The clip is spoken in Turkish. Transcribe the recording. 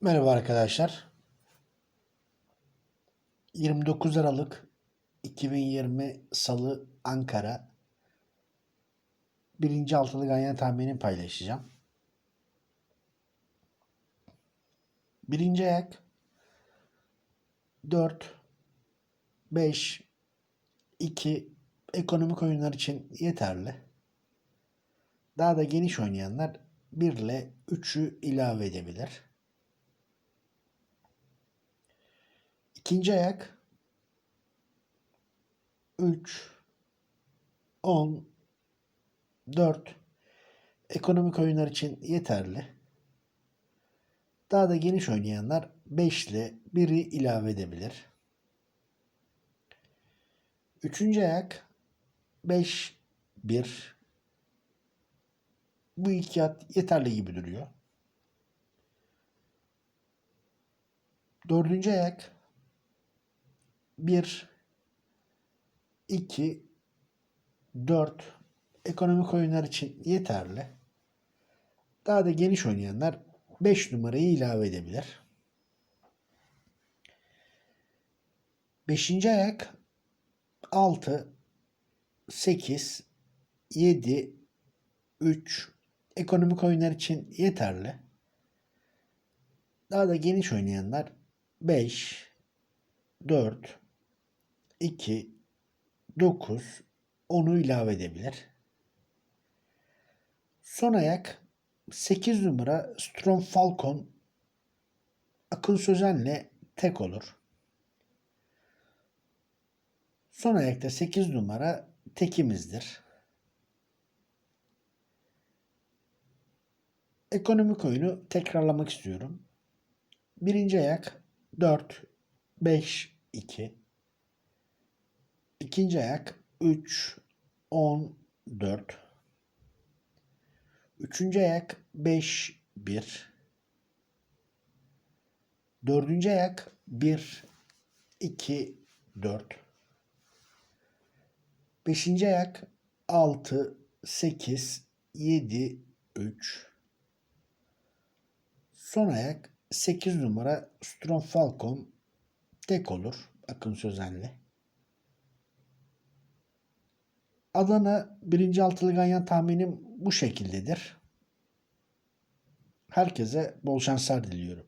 Merhaba arkadaşlar. 29 Aralık 2020 Salı Ankara. Birinci altılı ganyan tahminini paylaşacağım. Birinci ayak 4 5 2 ekonomik oyunlar için yeterli. Daha da geniş oynayanlar 1 ile 3'ü ilave edebilir. İkinci ayak. 3 10 4 ekonomik oyunlar için yeterli. Daha da geniş oynayanlar 5 ile 1'i ilave edebilir. Üçüncü ayak. 5 1 bu iki at yeterli gibi duruyor. Dördüncü ayak 1 2 4 ekonomik oyunlar için yeterli. Daha da geniş oynayanlar 5 numarayı ilave edebilir. Beşinci ayak 6 8 7 3 ekonomik oyunlar için yeterli. Daha da geniş oynayanlar 5 4 2 9 10'u ilave edebilir. Son ayak 8 numara Strom Falcon Akın Sözen'le tek olur. Son ayakta 8 numara tekimizdir. Ekonomik oyunu tekrarlamak istiyorum. Birinci ayak 4 5 2 İkinci ayak 3 10 4 Üçüncü ayak 5 1 Dördüncü ayak 1 2 4 Beşinci ayak 6 8 7 3 Son ayak 8 numara Strom Falcon. Tek olur Akın Sözen'le. Adana birinci altılı ganyan tahminim bu şekildedir. Herkese bol şanslar diliyorum.